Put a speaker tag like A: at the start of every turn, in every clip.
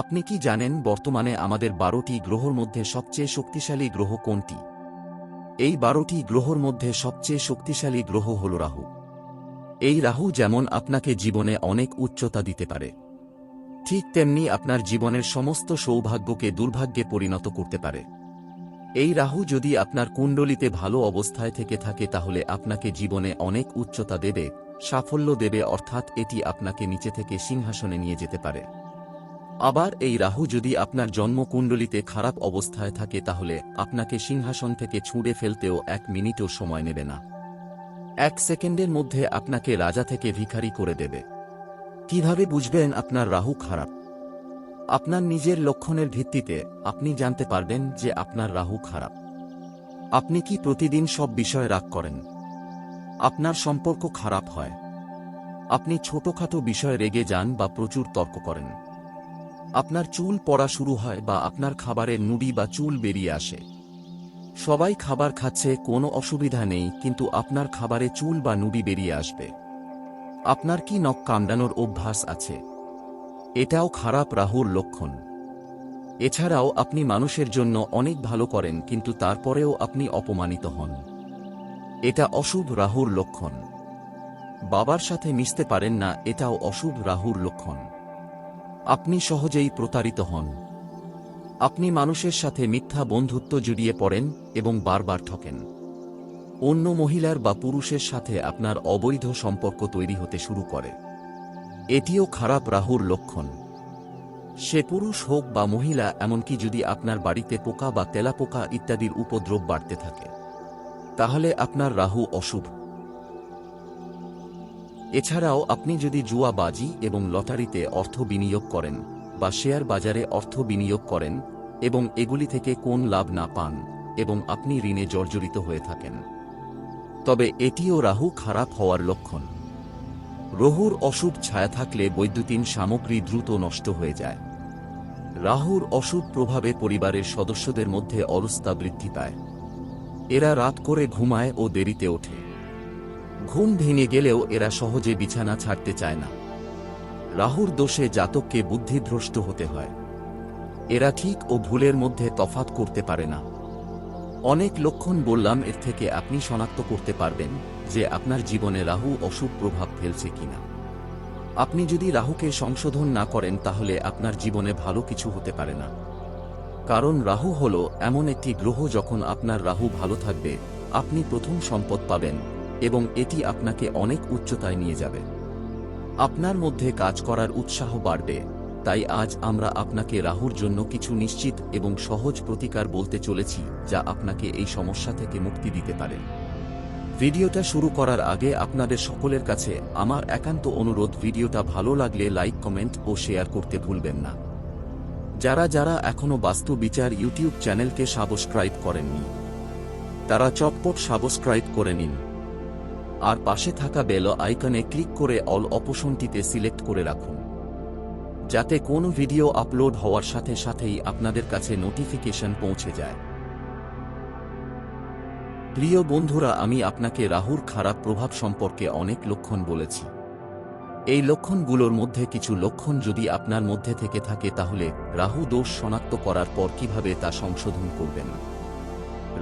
A: আপনি কি জানেন বর্তমানে আমাদের বারোটি গ্রহর মধ্যে সবচেয়ে শক্তিশালী গ্রহ কোনটি? এই বারোটি গ্রহর মধ্যে সবচেয়ে শক্তিশালী গ্রহ হল রাহু। এই রাহু যেমন আপনাকে জীবনে অনেক উচ্চতা দিতে পারে, ঠিক তেমনি আপনার জীবনের সমস্ত সৌভাগ্যকে দুর্ভাগ্যে পরিণত করতে পারে। এই রাহু যদি আপনার কুণ্ডলিতে ভালো অবস্থায় থেকে থাকে তাহলে আপনাকে জীবনে অনেক উচ্চতা দেবে, সাফল্য দেবে, অর্থাৎ এটি আপনাকে নিচে থেকে সিংহাসনে নিয়ে যেতে পারে। আবার এই রাহু যদি আপনার জন্মকুণ্ডলিতে খারাপ অবস্থায় থাকে তাহলে আপনাকে সিংহাসন থেকে ছুঁড়ে ফেলতেও এক মিনিটও সময় নেবে না। এক সেকেন্ডের মধ্যে আপনাকে রাজা থেকে ভিখারি করে দেবে। কীভাবে বুঝবেন আপনার রাহু খারাপ? আপনার নিজের লক্ষণের ভিত্তিতে আপনি জানতে পারবেন যে আপনার রাহু খারাপ। আপনি কি প্রতিদিন সব বিষয়ে রাগ করেন? আপনার সম্পর্ক খারাপ হয়। আপনি ছোটখাটো বিষয়ে রেগে যান বা প্রচুর তর্ক করেন। আপনার চুল পড়া শুরু হয় বা আপনার খাবারের নুড়ি বা চুল বেরিয়ে আসে। সবাই খাবার খাচ্ছে, কোনো অসুবিধা নেই, কিন্তু আপনার খাবারে চুল বা নুড়ি বেরিয়ে আসবে। আপনার কি নখ কামড়ানোর অভ্যাস আছে? এটাও খারাপ রাহুর লক্ষণ। এছাড়াও আপনি মানুষের জন্য অনেক ভালো করেন, কিন্তু তারপরেও আপনি অপমানিত হন। এটা অশুভ রাহুর লক্ষণ। বাবার সাথে মিশতে পারেন না, এটাও অশুভ রাহুর লক্ষণ। আপনি সহজেই প্রতারিত হন। আপনি মানুষের সাথে মিথ্যা বন্ধুত্ব জড়িয়ে পড়েন এবং বারবার ঠকেন। অন্য মহিলার বা পুরুষের সাথে আপনার অবৈধ সম্পর্ক তৈরি হতে শুরু করে। এটিও খারাপ রাহুর লক্ষণ। সে পুরুষ হোক বা মহিলা, এমনকি যদি আপনার বাড়িতে পোকা বা তেলাপোকা ইত্যাদির উপদ্রব বাড়তে থাকে, তাহলে আপনার রাহু অশুভ। এছাড়াও আপনি যদি জুয়া বাজি এবং লটারিতে অর্থ বিনিয়োগ করেন বা শেয়ার বাজারে অর্থ বিনিয়োগ করেন এবং এগুলি থেকে কোন লাভ না পান এবং আপনি ঋণে জর্জরিত হয়ে থাকেন। তবে এটিও রাহু খারাপ হওয়ার লক্ষণ। রহুর অশুভ ছায়া থাকলে বৈদ্যুতিন সামগ্রী দ্রুত নষ্ট হয়ে যায়। রাহুর অশুভ প্রভাবে পরিবারের সদস্যদের মধ্যে অলস্তা বৃদ্ধি পায়। এরা রাত করে ঘুমায় ও দেরিতে ওঠে। ঘুম ভেঙে গেলেও এরা সহজে বিছানা ছাড়তে চায় না। রাহুর দোষে জাতককে বুদ্ধিভ্রষ্ট হতে হয়। এরা ঠিক ও ভুলের মধ্যে তফাত করতে পারে না। অনেক লক্ষণ বললাম, এর থেকে আপনি শনাক্ত করতে পারবেন যে আপনার জীবনে রাহু অশুভ প্রভাব ফেলছে কিনা। আপনি যদি রাহুকে সংশোধন না করেন, তাহলে আপনার জীবনে ভালো কিছু হতে পারে না। কারণ রাহু হল এমন একটি গ্রহ যখন আপনার রাহু ভালো থাকবে, আপনি প্রথম সম্পদ পাবেন। এবং এটি আপনাকে অনেক উচ্চতায় নিয়ে যাবে। আপনার মধ্যে কাজ করার উৎসাহ বাড়বে, তাই আজ আমরা আপনাকে রাহুর জন্য কিছু নিশ্চিত এবং সহজ প্রতিকার বলতে চলেছি যা আপনাকে এই সমস্যা থেকে মুক্তি দিতে পারে। ভিডিওটা শুরু করার আগে আপনাদের সকলের কাছে আমার একান্ত অনুরোধ, ভিডিওটা ভালো লাগলে লাইক, কমেন্ট ও শেয়ার করতে ভুলবেন না। যারা যারা এখনও বাস্তু বিচার ইউটিউব চ্যানেলকে সাবস্ক্রাইব করেননি, তারা চটপট সাবস্ক্রাইব করে নিন। আর পাশে থাকা বেল আইকনে ক্লিক করে অল অপশনটিতে সিলেক্ট করে রাখুন। যাতে কোনো ভিডিও আপলোড হওয়ার সাথে সাথেই আপনাদের কাছে নোটিফিকেশন পৌঁছে যায়। প্রিয় বন্ধুরা, আমি আপনাকে রাহুর খারাপ প্রভাব সম্পর্কে অনেক লক্ষণ বলেছি। এই লক্ষণগুলোর মধ্যে কিছু লক্ষণ যদি আপনার মধ্যে থেকে থাকে, তাহলে রাহু দোষ শনাক্ত করার পর কীভাবে তা সংশোধন করবেন?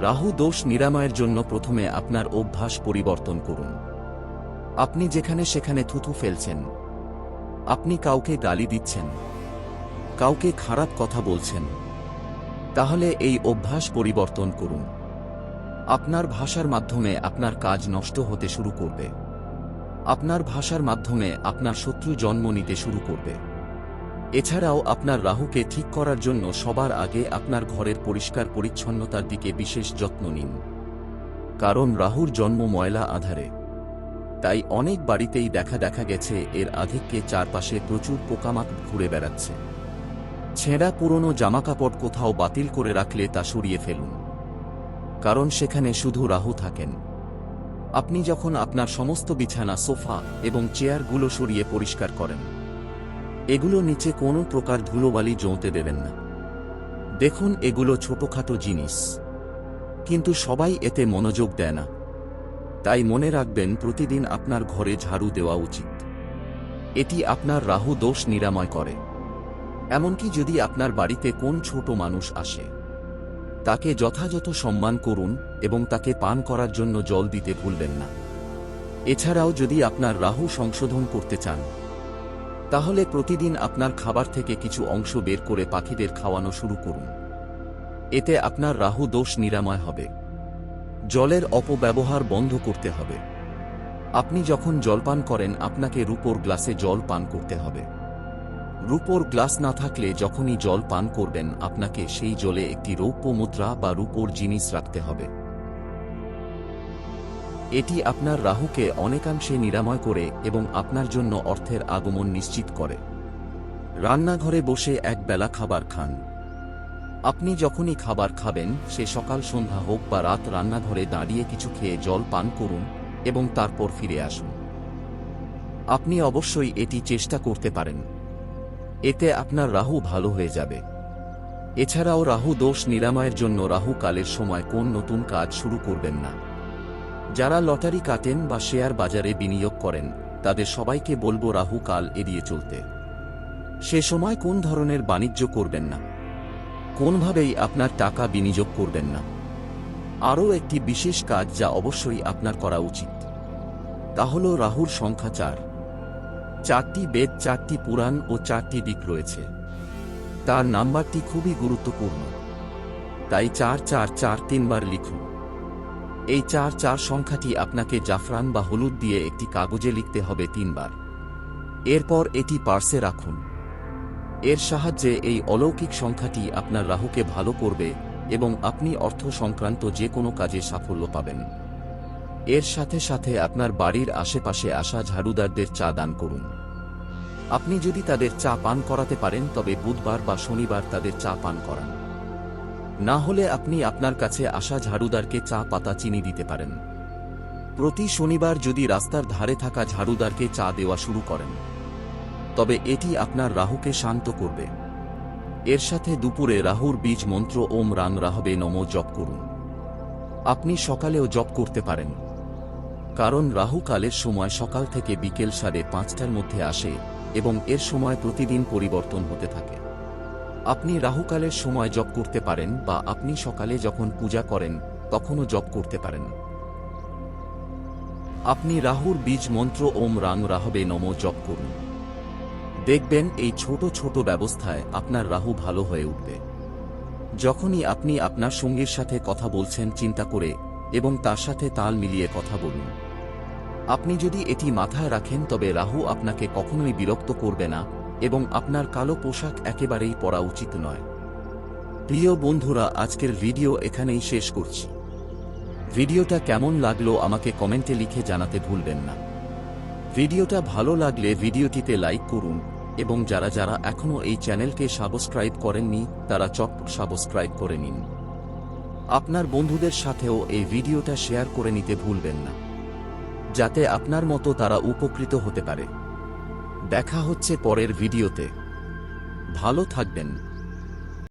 A: রাহু দোষ নিরাময়ের জন্য প্রথমে আপনার অভ্যাস পরিবর্তন করুন। আপনি যেখানে সেখানে থুথু ফেলছেন। আপনি কাউকে গালি দিচ্ছেন। কাউকে খারাপ কথা বলছেন। তাহলে এই অভ্যাস পরিবর্তন করুন। আপনার ভাষার মাধ্যমে আপনার কাজ নষ্ট হতে শুরু করবে। আপনার ভাষার মাধ্যমে আপনার শত্রু জন্ম নিতে শুরু করবে। এছাড়াও আপনার রাহুকে ঠিক করার জন্য সবার আগে আপনার ঘরের পরিষ্কার পরিচ্ছন্নতার দিকে বিশেষ যত্ন নিন। কারণ রাহুর জন্ম ময়লা আধারে। তাই অনেক বাড়িতেই দেখা দেখা গেছে এর আধিক্যে চারপাশে প্রচুর পোকামাক ঘুরে বেড়াচ্ছে। ছেঁড়া পুরনো জামাকাপড় কোথাও বাতিল করে রাখলে তা সরিয়ে ফেলুন। কারণ সেখানে শুধু রাহু থাকেন। আপনি যখন আপনার সমস্ত বিছানা, সোফা এবং চেয়ারগুলো সরিয়ে পরিষ্কার করেন। এগুলো নিচে কোনো প্রকার ধুলোবালি জমতে দেবেন না। দেখুন, এগুলো ছোটখাটো জিনিস। কিন্তু সবাই এতে মনোযোগ দেয় না। তাই মনে রাখবেন, প্রতিদিন আপনার ঘরে ঝাড়ু দেওয়া উচিত। এটি আপনার রাহু দোষ নিরাময় করে। এমনকি যদি আপনার বাড়িতে কোন ছোট মানুষ আসে, তাকে যথাযথ সম্মান করুন এবং তাকে পান করার জন্য জল দিতে ভুলবেন না। এছাড়াও যদি আপনার রাহু সংশোধন করতে চান তাহলে প্রতিদিন আপনার খাবার থেকে কিছু অংশ বের করে পাখিদের খাওয়ানো শুরু করুন। এতে আপনার রাহু দোষ নিরাময় হবে। জলের অপব্যবহার বন্ধ করতে হবে। আপনি যখন জলপান করেন, আপনাকে রূপোর গ্লাসে জল পান করতে হবে। রূপোর গ্লাস না থাকলে যখনই জল পান করবেন, আপনাকে সেই জলে একটি রৌপ্য মুদ্রা বা রূপোর জিনিস রাখতে হবে। এটি আপনার রাহুকে অনেকাংশে নিরাময় করে এবং আপনার জন্য অর্থের আগমন নিশ্চিত করে। রান্নাঘরে বসে এক বেলা খাবার খান। আপনি যখনই খাবার খাবেন, সে সকাল সন্ধ্যা হোক বা রাত রান্নাঘরে দাঁড়িয়ে কিছু খেয়ে জল পান করুন এবং তারপর ফিরে আসুন। আপনি অবশ্যই এটি চেষ্টা করতে পারেন। এতে আপনার রাহু ভালো হয়ে যাবে। এছাড়াও রাহু দোষ নিরাময়ের জন্য রাহু কালের সময় কোন নতুন কাজ শুরু করবেন না। যারা লটারি কাটেন বা শেয়ার বাজারে বিনিয়োগ করেন, তাদের সবাইকে বলব রাহু কাল এড়িয়ে চলতে। সে সময় কোন ধরনের বাণিজ্য করবেন না। কোনভাবেই আপনার টাকা বিনিয়োগ করবেন না। আরও একটি বিশেষ কাজ যা অবশ্যই আপনার করা উচিত। তা হল রাহুর সংখ্যা চার। চারটি বেদ, চারটি পুরাণ ও চারটি দিক রয়েছে। তার নাম্বারটি খুবই গুরুত্বপূর্ণ। তাই চার চার চার তিনবার লিখুন। এই চার চার সংখ্যাটি আপনাকে জাফরান বা হলুদ দিয়ে একটি কাগজে লিখতে হবে তিনবার। এরপর এটি পার্সে রাখুন। এর সাহায্যে এই অলৌকিক সংখ্যাটি আপনার রাহুকে ভালো করবে এবং আপনি অর্থ সংক্রান্ত যে কোনো কাজে সাফল্য পাবেন। এর সাথে সাথে আপনার বাড়ির আশেপাশে আসা ঝাড়ুদারদের চা দান করুন। আপনি যদি তাদের চা পান করাতে পারেন, তবে বুধবার বা শনিবার তাদের চা পান করান। না হলে আপনি আপনার কাছে আসা ঝাড়ুদারকে চা পাতা চিনি দিতে পারেন। প্রতি শনিবার যদি রাস্তার ধারে থাকা ঝাড়ুদারকে চা দেওয়া শুরু করেন। তবে এটি আপনার রাহুকে শান্ত করবে। এর সাথে দুপুরে রাহুর বীজ মন্ত্র ওম রাং রাহবে নম জপ করুন। আপনি সকালেও জপ করতে পারেন। কারণ রাহু কালের সময় সকাল থেকে বিকেল সাড়ে পাঁচটার মধ্যে আসে এবং এর সময় প্রতিদিন পরিবর্তন হতে থাকে। আপনি রাহুকালের সময় জপ করতে পারেন বা আপনি সকালে যখন পূজা করেন, তখনও জপ করতে পারেন। আপনি রাহুর বীজ মন্ত্র ওম রাং রাহবে নম জপ করুন। দেখবেন এই ছোট ছোট ব্যবস্থায় আপনার রাহু ভালো হয়ে উঠবে। যখনই আপনি আপনার সঙ্গীর সাথে কথা বলছেন চিন্তা করে এবং তার সাথে তাল মিলিয়ে কথা বলুন। আপনি যদি এটি মাথায় রাখেন, তবে রাহু আপনাকে কখনোই বিরক্ত করবে না। এবং আপনার কালো পোশাক একেবারেই পরা উচিত নয়। প্রিয় বন্ধুরা, আজকের ভিডিও এখানেই শেষ করছি। ভিডিওটা কেমন লাগল আমাকে কমেন্টে লিখে জানাতে ভুলবেন না। ভিডিওটা ভালো লাগলে ভিডিওটিতে লাইক করুন এবং যারা যারা এখনও এই চ্যানেলকে সাবস্ক্রাইব করেননি, তারা চট সাবস্ক্রাইব করে নিন। আপনার বন্ধুদের সাথেও এই ভিডিওটা শেয়ার করে নিতে ভুলবেন না। যাতে আপনার মতো তারা উপকৃত হতে পারে। দেখা হচ্ছে পরের ভিডিওতে। ভালো থাকবেন।